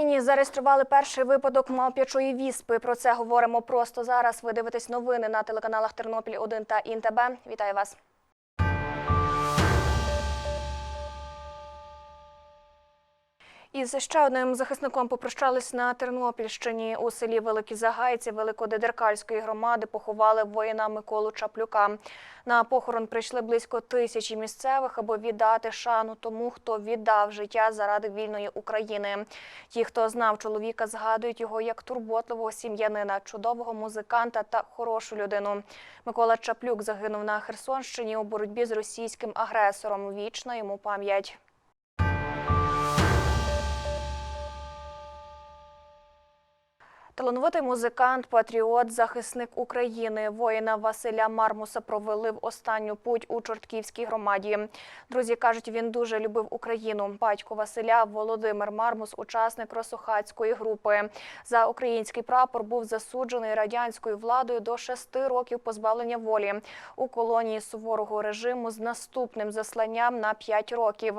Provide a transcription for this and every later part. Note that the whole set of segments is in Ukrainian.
Україні зареєстрували перший випадок мавп'ячої віспи. Про це говоримо просто зараз. Ви дивитесь новини на телеканалах Тернопіль 1 та ІНТБ. Вітаю вас. Із ще одним захисником попрощались на Тернопільщині. У селі Великі Загайці Великодедеркальської громади поховали воїна Миколу Чаплюка. На похорон прийшли близько тисячі місцевих, аби віддати шану тому, хто віддав життя заради вільної України. Ті, хто знав чоловіка, згадують його як турботливого сім'янина, чудового музиканта та хорошу людину. Микола Чаплюк загинув на Херсонщині у боротьбі з російським агресором. Вічна йому пам'ять. Талановитий музикант, патріот, захисник України, воїна Василя Мармуса провели в останню путь у Чортківській громаді. Друзі кажуть, він дуже любив Україну. Батько Василя Володимир Мармус, учасник Росохацької групи. За український прапор був засуджений радянською владою до шести років позбавлення волі у колонії суворого режиму з наступним засланням на п'ять років.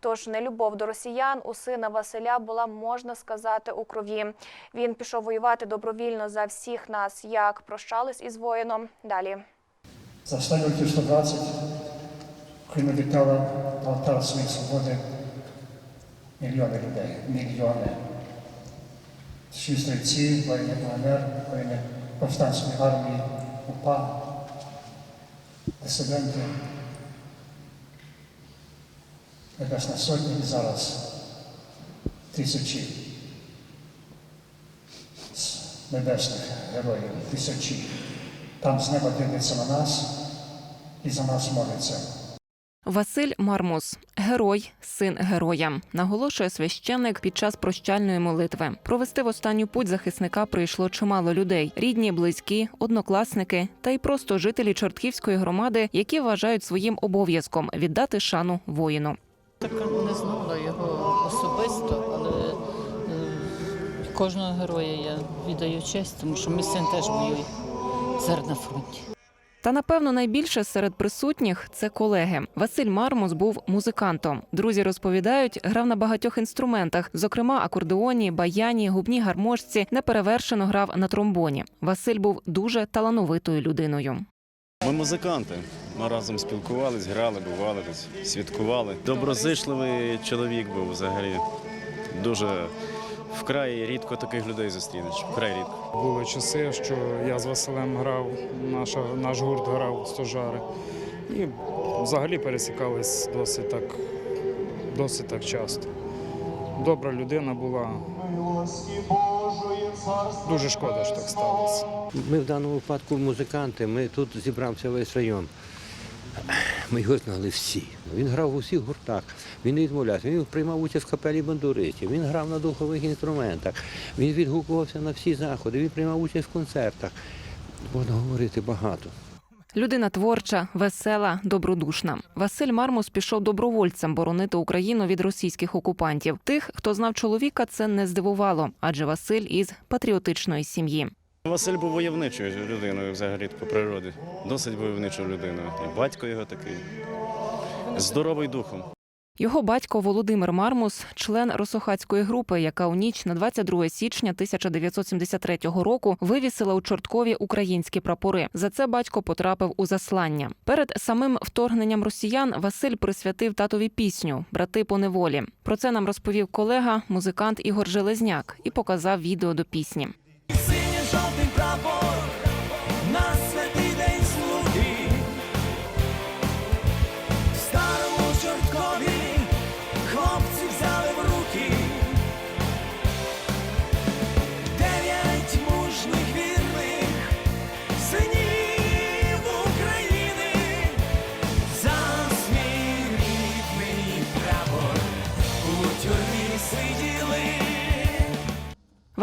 Тож нелюбов до росіян у сина Василя була можна сказати у крові. Він пішов воювати добровільно за всіх нас. Як прощались із воїном? Далі. За останні років 120 Україна віддала алтар своєї свободи мільйони людей, мільйони. Всі стрільці, воїни УНР, воїни повстанської армії, УПА, дисиденти, Небесна Сотня і зараз тисячі небесних героїв, тисячі. Там з неба дивиться на нас і за нас молиться. Василь Мармус герой, син героя, наголошує священник під час прощальної молитви. Провести в останню путь захисника прийшло чимало людей: рідні, близькі, однокласники та й просто жителі Чортківської громади, які вважають своїм обов'язком віддати шану воїну. Так не знала його особисто, але кожного героя я віддаю честь, тому що мій син теж воює зараз на фронті. Та напевно найбільше серед присутніх це колеги. Василь Мармус був музикантом. Друзі розповідають, грав на багатьох інструментах, зокрема акордеоні, баяні, губній гармошці, неперевершено грав на тромбоні. Василь був дуже талановитою людиною. Ми музиканти. Ми разом спілкувались, грали, бували десь, святкували. Доброзичливий чоловік був взагалі. Дуже вкрай рідко таких людей зустрінеш. Вкрай рідко. Були часи, що я з Василем грав, наша, наш гурт грав стожари. І взагалі пересікались досить так, досить так часто. Добра людина була. Дуже шкода, що так сталося. Ми в даному випадку музиканти, ми тут зібрався весь район. Ми його знали всі. Він грав у всіх гуртах, він не відмовлявся, він приймав участь в капелі бандуристів, він грав на духових інструментах, він відгукувався на всі заходи, він приймав участь в концертах. Можна говорити багато. Людина творча, весела, добродушна. Василь Мармус пішов добровольцем боронити Україну від російських окупантів. Тих, хто знав чоловіка, це не здивувало, адже Василь із патріотичної сім'ї. Василь був войовничою людиною взагалі по природі. Досить войовничою людиною. І батько його такий. Здоровий духом. Його батько Володимир Мармус, член Росохацької групи, яка у ніч на 22 січня 1973 року вивісила у Чорткові українські прапори. За це батько потрапив у заслання. Перед самим вторгненням росіян Василь присвятив татові пісню Брати по неволі. Про це нам розповів колега, музикант Ігор Железняк, і показав відео до пісні.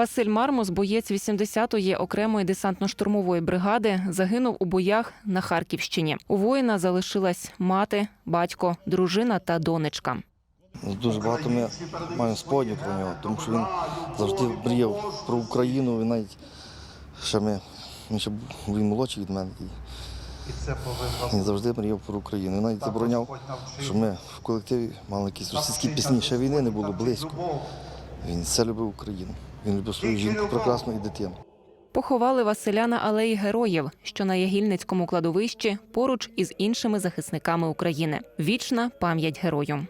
Василь Мармус, боєць 80-ї окремої десантно-штурмової бригади, загинув у боях на Харківщині. У воїна залишилась мати, батько, дружина та донечка. Дуже багато ми маємо сподів про нього, тому що він завжди мріяв про Україну. Він навіть ще ми, він ще був він молодший від мене. І він завжди мріяв про Україну. Він навіть забороняв, що ми в колективі мали якісь російські пісні. Ще війни не було близько. Він все любив Україну. Він любив свою жінку прекрасну і дитину. Поховали Василя на алеї героїв, що на Ягільницькому кладовищі поруч із іншими захисниками України. Вічна пам'ять герою.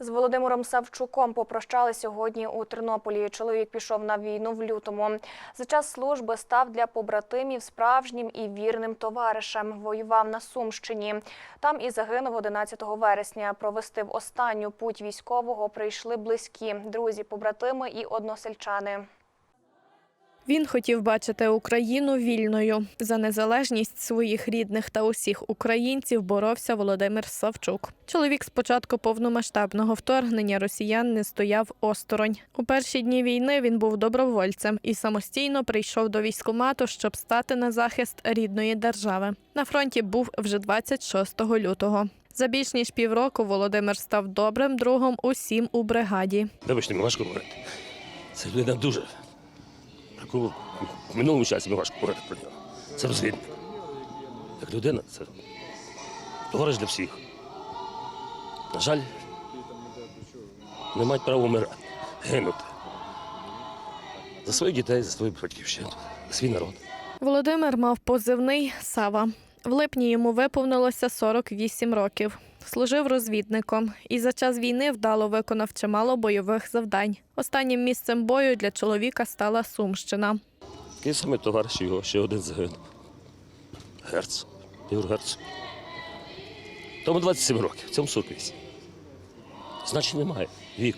З Володимиром Савчуком попрощали сьогодні у Тернополі. Чоловік пішов на війну в лютому. За час служби став для побратимів справжнім і вірним товаришем. Воював на Сумщині. Там і загинув 11 вересня. Провести в останню путь військового прийшли близькі, друзі, побратими і односельчани. Він хотів бачити Україну вільною. За незалежність своїх рідних та усіх українців боровся Володимир Савчук. Чоловік з початку повномасштабного вторгнення росіян не стояв осторонь. У перші дні війни він був добровольцем і самостійно прийшов до військкомату, щоб стати на захист рідної держави. На фронті був вже 26 лютого. За більш ніж півроку Володимир став добрим другом усім у бригаді. Вибачте, важко говорити. Це людина дуже. Про в минулому часі ми важко говорити про нього. Це розвідник. Як людина, це товариш для всіх. На жаль, не мають права вмирати, гинути. За своїх дітей, за свою батьківщину, за свій народ. Володимир мав позивний Сава. В липні йому виповнилося 48 років. Служив розвідником і за час війни вдало виконав чимало бойових завдань. Останнім місцем бою для чоловіка стала Сумщина. Такий самий товариш його, ще один загинув. Герц. Ігор Герц. Тому 27 років, цьому 48. Значить немає. Вік.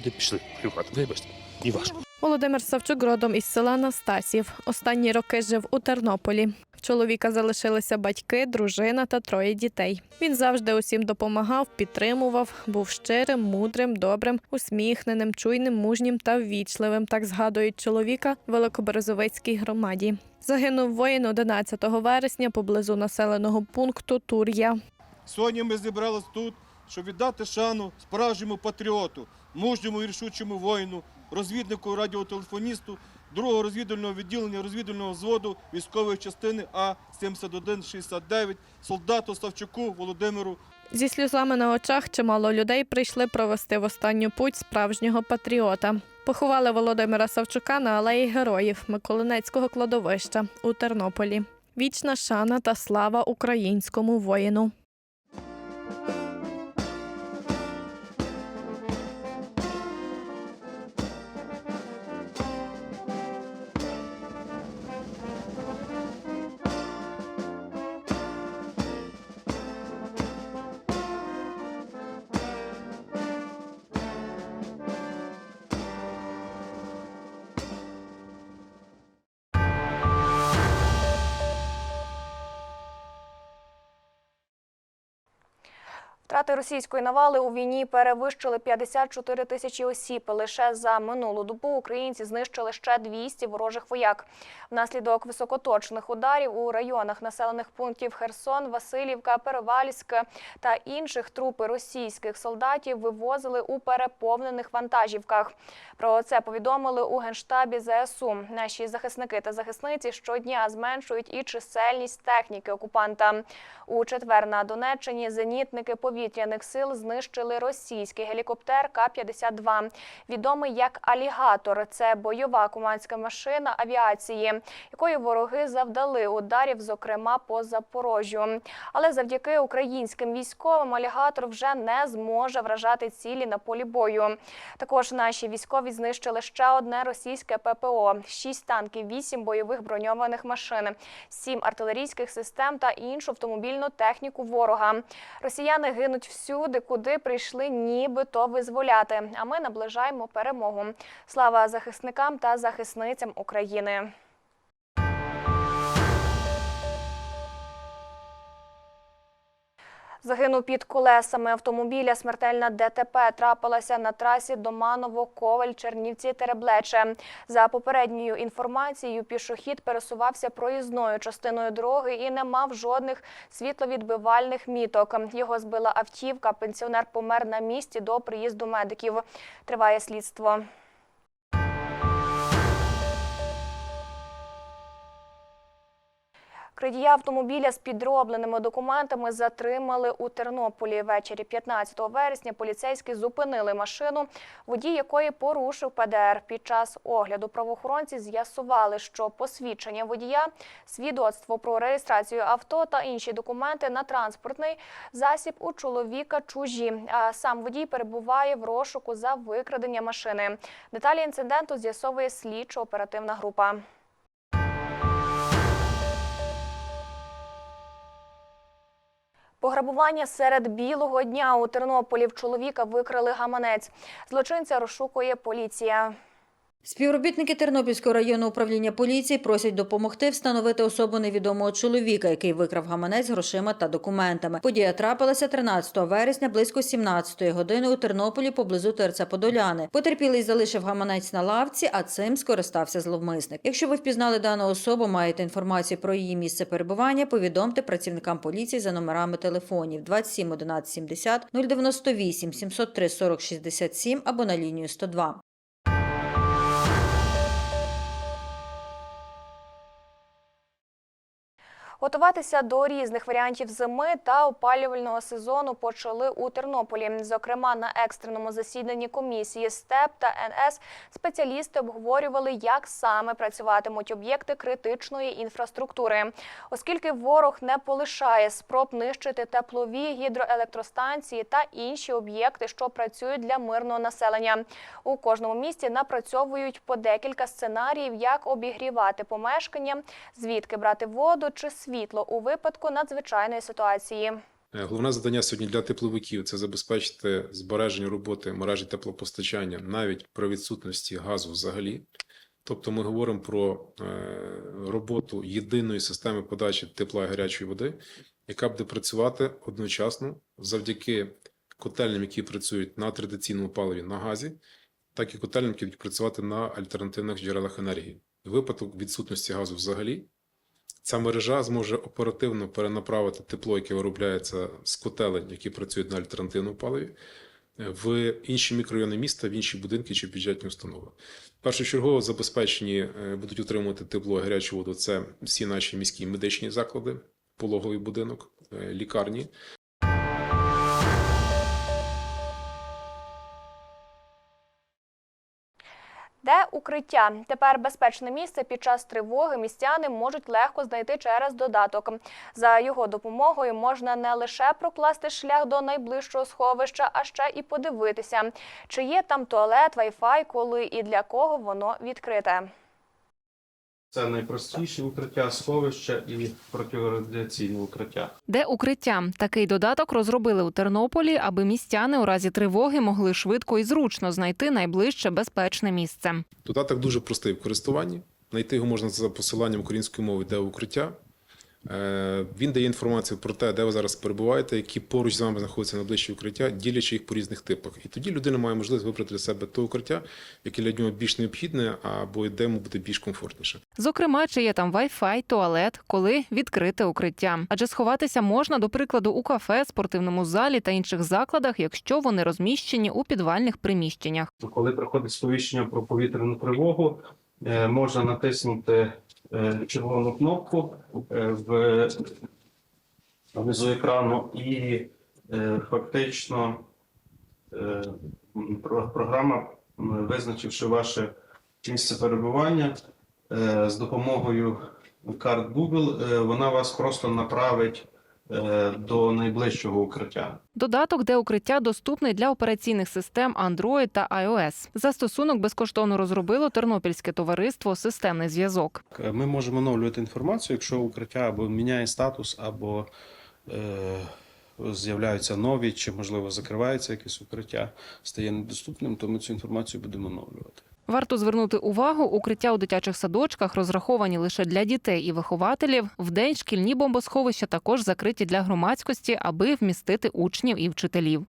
Люди пішли воювати. Вибачте, і важко. Володимир Савчук родом із села Настасів. Останні роки жив у Тернополі. Чоловіка залишилися батьки, дружина та троє дітей. Він завжди усім допомагав, підтримував, був щирим, мудрим, добрим, усміхненим, чуйним, мужнім та ввічливим. Так згадують чоловіка в Великоберезовицькій громаді. Загинув воїн 11 вересня поблизу населеного пункту Тур'я. Сьогодні ми зібрались тут, щоб віддати шану справжньому патріоту, мужньому і рішучому воїну, розвіднику радіотелефоністу, другого розвідувального відділення розвідувального взводу військової частини А 7169 солдату Савчуку Володимиру Зі сльозами на очах чимало людей прийшли провести в останню путь справжнього патріота. Поховали Володимира Савчука на алеї героїв Миколинецького кладовища у Тернополі. Вічна шана та слава українському воїну. Втрати російської навали у війні перевищили 54 тисячі осіб. Лише за минулу добу українці знищили ще 200 ворожих вояк. Внаслідок високоточних ударів у районах населених пунктів Херсон, Васильівка, Перевальське та інших трупи російських солдатів вивозили у переповнених вантажівках. Про це повідомили у генштабі ЗСУ. Наші захисники та захисниці щодня зменшують і чисельність техніки окупанта. У четвер на Донеччині зенітники повітряних сил знищили російський гелікоптер К-52, відомий як алігатор. Це бойова командська машина авіації, якою вороги завдали ударів, зокрема по Запорожжю. Але завдяки українським військовим алігатор вже не зможе вражати цілі на полі бою. Також наші військові знищили ще одне російське ППО: шість танків, вісім бойових броньованих машин, сім артилерійських систем та іншу автомобільну техніку ворога. Росіяни гинуть всюди, куди прийшли, нібито визволяти. А ми наближаємо перемогу. Слава захисникам та захисницям України. Загинув під колесами автомобіля. Смертельна ДТП трапилася на трасі Доманово, Коваль, Чернівці, Тереблече. За попередньою інформацією, пішохід пересувався проїзною частиною дороги і не мав жодних світловідбивальних міток. Його збила автівка. Пенсіонер помер на місці до приїзду медиків. Триває слідство. Крадія автомобіля з підробленими документами затримали у Тернополі. Ввечері 15 вересня поліцейські зупинили машину, водій якої порушив ПДР. Під час огляду правоохоронці з'ясували, що посвідчення водія, свідоцтво про реєстрацію авто та інші документи на транспортний засіб у чоловіка чужі. А сам водій перебуває в розшуку за викрадення машини. Деталі інциденту з'ясовує слідчо-оперативна група. Пограбування серед білого дня у Тернополі в чоловіка викрали гаманець. Злочинця розшукує поліція. Співробітники Тернопільського районного управління поліції просять допомогти встановити особу невідомого чоловіка, який викрав гаманець грошима та документами. Подія трапилася 13 вересня близько 17 години у Тернополі поблизу ТРЦ Подоляни. Потерпілий залишив гаманець на лавці, а цим скористався зловмисник. Якщо ви впізнали дану особу, маєте інформацію про її місце перебування, повідомте працівникам поліції за номерами телефонів 27 11 70 098 703 40 67 або на лінію 102. Готуватися до різних варіантів зими та опалювального сезону почали у Тернополі. Зокрема, на екстреному засіданні комісії СТЕП та НС спеціалісти обговорювали, як саме працюватимуть об'єкти критичної інфраструктури, оскільки ворог не полишає спроб нищити теплові гідроелектростанції та інші об'єкти, що працюють для мирного населення. У кожному місті напрацьовують по декілька сценаріїв, як обігрівати помешкання, звідки брати воду чи світло у випадку надзвичайної ситуації. Е, Головне завдання сьогодні для тепловиків це забезпечити збереження роботи мережі теплопостачання навіть при відсутності газу взагалі. Тобто ми говоримо про е, роботу єдиної системи подачі тепла і гарячої води, яка буде працювати одночасно завдяки котельням, які працюють на традиційному паливі на газі, так і котельням, які будуть працювати на альтернативних джерелах енергії. В випадку відсутності газу взагалі Ця мережа зможе оперативно перенаправити тепло, яке виробляється з котелень, які працюють на альтернативному паливі, в інші мікрорайони міста, в інші будинки чи бюджетні установи. Першочергово забезпечені е, будуть отримувати тепло і гарячу воду. Це всі наші міські медичні заклади, пологовий будинок, е, лікарні. Де укриття? Тепер безпечне місце під час тривоги містяни можуть легко знайти через додаток. За його допомогою можна не лише прокласти шлях до найближчого сховища, а ще і подивитися, чи є там туалет, вайфай, коли і для кого воно відкрите. Це найпростіші укриття, сховища і протирадіаційне укриття. Де укриття? Такий додаток розробили у Тернополі, аби містяни у разі тривоги могли швидко і зручно знайти найближче безпечне місце. Додаток дуже простий в користуванні. Знайти його можна за посиланням української мови, де укриття. Е, Він дає інформацію про те, де ви зараз перебуваєте, які поруч з вами знаходяться найближчі укриття, ділячи їх по різних типах. І тоді людина має можливість вибрати для себе те укриття, яке для нього більш необхідне, або де йому буде більш комфортніше. Зокрема, чи є там вай-фай, туалет, коли відкрите укриття. Адже сховатися можна, до прикладу, у кафе, спортивному залі та інших закладах, якщо вони розміщені у підвальних приміщеннях. Коли приходить сповіщення про повітряну тривогу, е, можна натиснути червону кнопку е, в внизу екрану, і е, фактично е, програма, визначивши ваше місце перебування, е, з допомогою карт Google, е, вона вас просто направить е, до найближчого укриття. Додаток, де укриття доступний для операційних систем Android та iOS. Застосунок безкоштовно розробило Тернопільське товариство Системний зв'язок. Ми можемо оновлювати інформацію, якщо укриття або міняє статус, або е, з'являються нові, чи можливо закривається якесь укриття, стає недоступним, то ми цю інформацію будемо оновлювати. Варто звернути увагу, укриття у дитячих садочках розраховані лише для дітей і вихователів. Вдень шкільні бомбосховища також закриті для громадськості, аби вмістити учнів і вчителів.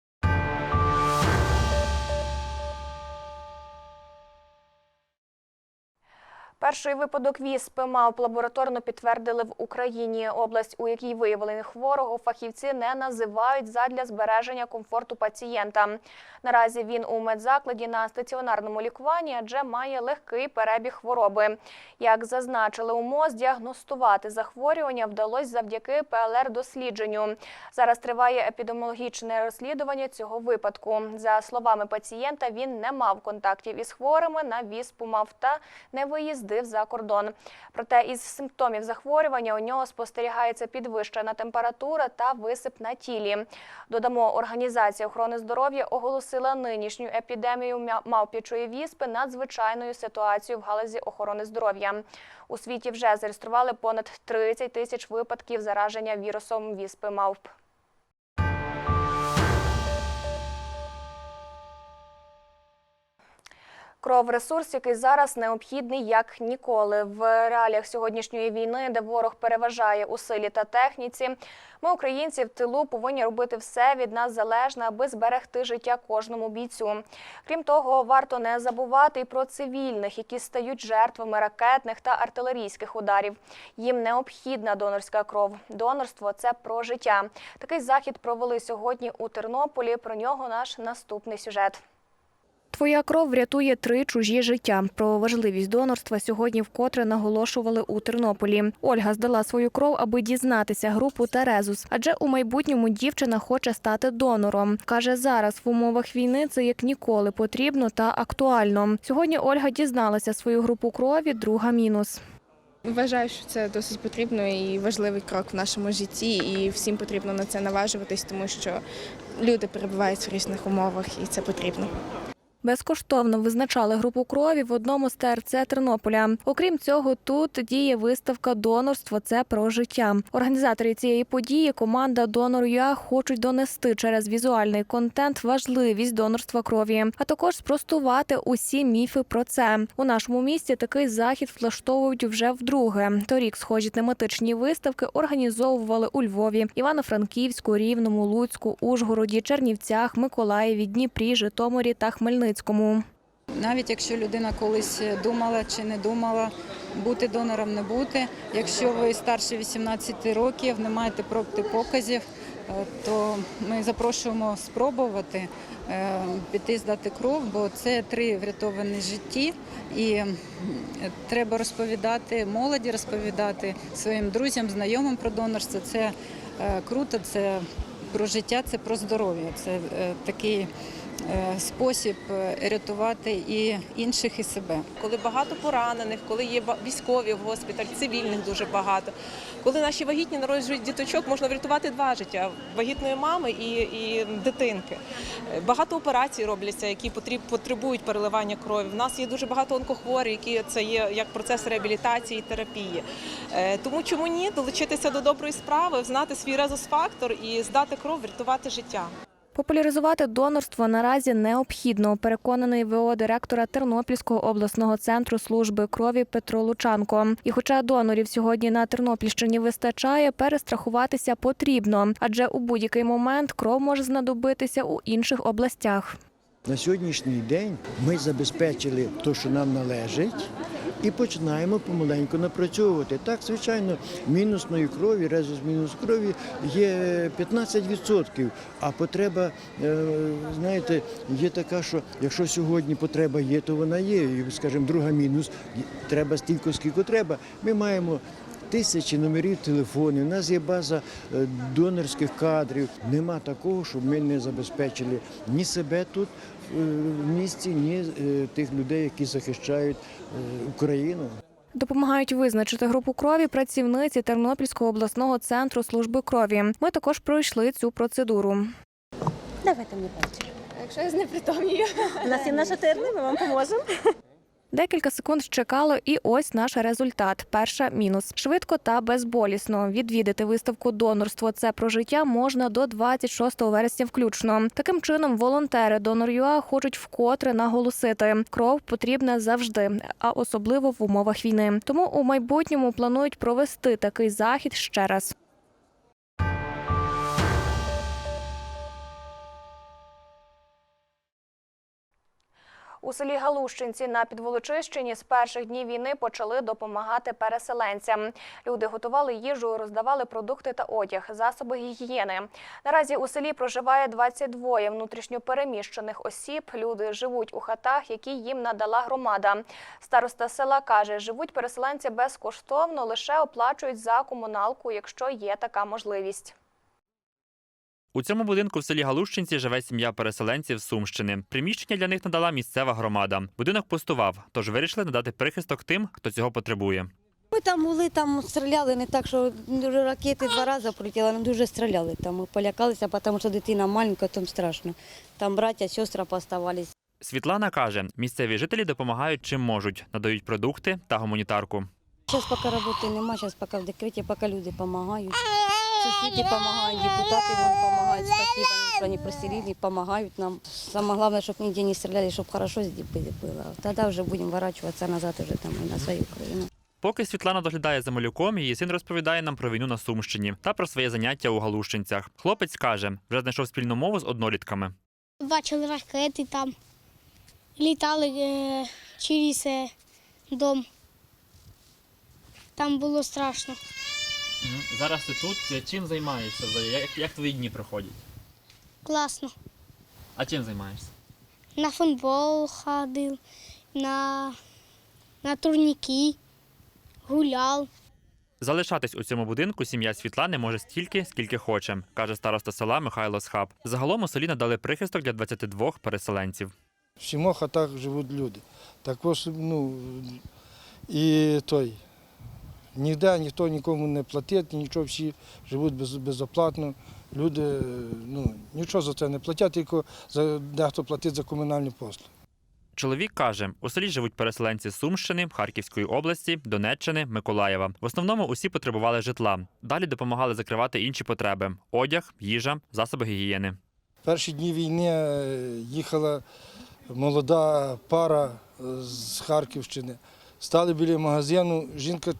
Перший випадок віспи МАУП лабораторно підтвердили в Україні. Область, у якій виявлені хворого, фахівці не називають задля збереження комфорту пацієнта. Наразі він у медзакладі на стаціонарному лікуванні, адже має легкий перебіг хвороби. Як зазначили у МОЗ, діагностувати захворювання вдалося завдяки ПЛР-дослідженню. Зараз триває епідеміологічне розслідування цього випадку. За словами пацієнта, він не мав контактів із хворими, на віспу мав та не виїздив за кордон. Проте із симптомів захворювання у нього спостерігається підвищена температура та висип на тілі. Додамо, Організація охорони здоров'я оголосила нинішню епідемію мавпічої віспи надзвичайною ситуацією в галузі охорони здоров'я. У світі вже зареєстрували понад 30 тисяч випадків зараження вірусом віспи мавп. Кров ресурс, який зараз необхідний як ніколи. В реаліях сьогоднішньої війни, де ворог переважає у силі та техніці, ми, українці, в тилу повинні робити все від нас залежне, аби зберегти життя кожному бійцю. Крім того, варто не забувати і про цивільних, які стають жертвами ракетних та артилерійських ударів. Їм необхідна донорська кров. Донорство це про життя. Такий захід провели сьогодні у Тернополі. Про нього наш наступний сюжет. Твоя кров врятує три чужі життя. Про важливість донорства сьогодні вкотре наголошували у Тернополі. Ольга здала свою кров, аби дізнатися групу Терезус, адже у майбутньому дівчина хоче стати донором. каже, зараз в умовах війни це як ніколи потрібно та актуально. Сьогодні Ольга дізналася свою групу крові. Друга мінус. Вважаю, що це досить потрібно і важливий крок в нашому житті, і всім потрібно на це наважуватись, тому що люди перебувають в різних умовах, і це потрібно. Безкоштовно визначали групу крові в одному з ТРЦ Тернополя. Окрім цього, тут діє виставка Донорство це про життя. Організатори цієї події, команда Донор ЮА хочуть донести через візуальний контент важливість донорства крові, а також спростувати усі міфи про це. У нашому місті такий захід влаштовують вже вдруге. Торік схожі тематичні виставки організовували у Львові, Івано-Франківську, Рівному, Луцьку, Ужгороді, Чернівцях, Миколаєві, Дніпрі, Житомирі та Хмельницькому. Навіть якщо людина колись думала чи не думала бути донором, не бути. Якщо ви старше 18 років, не маєте протипоказів, е, то ми запрошуємо спробувати е, піти здати кров, бо це три врятовані житті, і треба розповідати молоді, розповідати своїм друзям, знайомим про донорство. Це е, круто, це про життя, це про здоров'я. Це такий спосіб е, рятувати і інших, і себе. коли багато поранених, коли є військові в госпіталь, цивільних дуже багато. Коли наші вагітні народжують діточок, можна врятувати два життя вагітної мами і, і дитинки. Е, Багато операцій робляться, які потребують переливання крові. В нас є дуже багато онкохворих, які це є як процес реабілітації і терапії. Е, Тому чому ні? Долучитися до доброї справи, знати свій резус-фактор і здати кров, врятувати життя. Популяризувати донорство наразі необхідно, переконаний ВО директора Тернопільського обласного центру служби крові Петро Лучанко. І хоча донорів сьогодні на Тернопільщині вистачає, перестрахуватися потрібно, адже у будь-який момент кров може знадобитися у інших областях. На сьогоднішній день ми забезпечили те, що нам належить, і починаємо помаленьку напрацьовувати. Так, звичайно, мінусної крові, резус мінус крові є 15%, а потреба, е, знаєте, є така, що якщо сьогодні потреба є, то вона є. І, скажімо, друга мінус, треба стільки, скільки треба. Ми маємо тисячі номерів телефонів, у нас є база е, донорських кадрів. Нема такого, щоб ми не забезпечили ні себе тут е, в місті, ні е, тих людей, які захищають Україну. Допомагають визначити групу крові працівниці Тернопільського обласного центру служби крові. Ми також пройшли цю процедуру. Давайте мені пальчик. Якщо я знепритомнію. У нас є наша терна, ми вам поможемо. Декілька секунд чекало, і ось наш результат. Перша мінус швидко та безболісно. Відвідати виставку донорство це про життя можна до 26 вересня включно. Таким чином, волонтери донор ЮА хочуть вкотре наголосити: кров потрібна завжди, а особливо в умовах війни. Тому у майбутньому планують провести такий захід ще раз. У селі Галущинці на Підволочищині з перших днів війни почали допомагати переселенцям. Люди готували їжу, роздавали продукти та одяг, засоби гігієни. Наразі у селі проживає 22 внутрішньопереміщених осіб. Люди живуть у хатах, які їм надала громада. Староста села каже, живуть переселенці безкоштовно, лише оплачують за комуналку, якщо є така можливість. У цьому будинку в селі Галущинці живе сім'я переселенців з Сумщини. Приміщення для них надала місцева громада. Будинок пустував, тож вирішили надати прихисток тим, хто цього потребує. Ми там були, там стріляли не так, що ракети два рази прилетіли, але дуже стріляли. Там ми полякалися, тому що дитина маленька, там страшно. Там браття, сестри поставались. Світлана каже, місцеві жителі допомагають чим можуть, надають продукти та гуманітарку. Зараз поки роботи немає, зараз поки в декреті, поки люди допомагають. Сусіди допомагають, депутати нам допомагають. Спасибо, що вони просили, допомагають нам. Саме головне, щоб ніде не стріляли, щоб хорошо було. Тоді вже будемо ворачуватися назад уже там і на свою країну. Поки Світлана доглядає за малюком, її син розповідає нам про війну на Сумщині та про своє заняття у Галущинцях. Хлопець каже, вже знайшов спільну мову з однолітками. Бачили ракети там, літали е, через е, дом. Там було страшно. Зараз ти тут. Чим займаєшся? Як, як твої дні проходять? Класно. А чим займаєшся? На футбол ходив, на, на турніки, гуляв. Залишатись у цьому будинку сім'я Світлани може стільки, скільки хоче, каже староста села Михайло Схаб. Загалом у селі надали прихисток для 22 переселенців. В сімох хатах живуть люди. Також, ну, і той, ніде ніхто нікому не платить, нічого, всі живуть без, безоплатно. Люди ну, нічого за це не платять, тільки за, дехто платить за комунальні послуги. Чоловік каже, у селі живуть переселенці з Сумщини, Харківської області, Донеччини, Миколаєва. В основному усі потребували житла. Далі допомагали закривати інші потреби: одяг, їжа, засоби гігієни. Перші дні війни е, їхала молода пара е, з Харківщини. Стали біля магазину. Жінка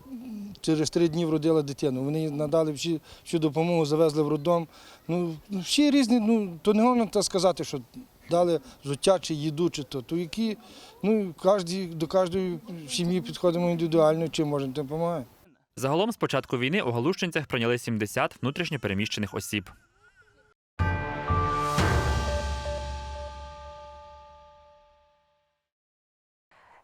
через три дні вродила дитину. Вони надали всі, всю допомогу, завезли в роддом. Ну, всі різні, ну, то не можна так сказати, що дали взуття чи їду, чи то. То які, ну, кожні, до кожної сім'ї підходимо індивідуально, чим можемо, тим допомагаємо. Загалом з початку війни у Галущинцях прийняли 70 внутрішньо переміщених осіб.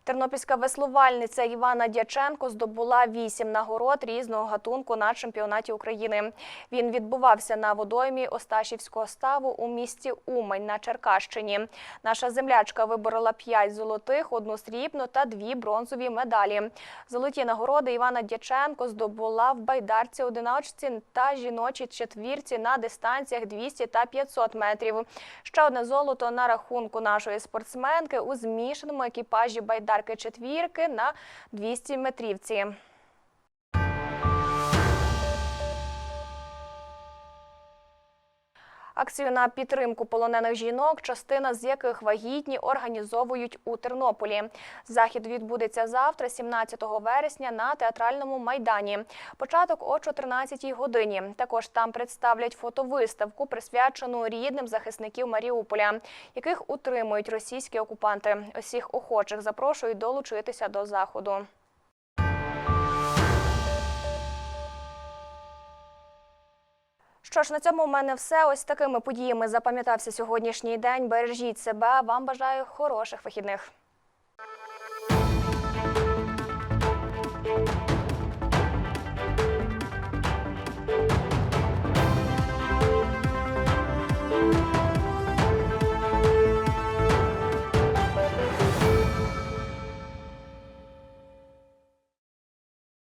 Тернопільська веслувальниця Івана Дяченко здобула вісім нагород різного гатунку на чемпіонаті України. Він відбувався на водоймі Осташівського ставу у місті Умань на Черкащині. Наша землячка виборола п'ять золотих, одну срібну та дві бронзові медалі. Золоті нагороди Івана Дяченко здобула в байдарці одиночці та жіночій четвірці на дистанціях 200 та 500 метрів. Ще одне золото на рахунку нашої спортсменки у змішаному екіпажі байдарки четвірки на 200 метрівці. Акцію на підтримку полонених жінок, частина з яких вагітні, організовують у Тернополі. Захід відбудеться завтра, 17 вересня, на театральному майдані. Початок о 14 годині. Також там представлять фотовиставку, присвячену рідним захисників Маріуполя, яких утримують російські окупанти. Усіх охочих запрошують долучитися до заходу. Що ж, на цьому у мене все. Ось такими подіями запам'ятався сьогоднішній день. Бережіть себе. Вам бажаю хороших вихідних.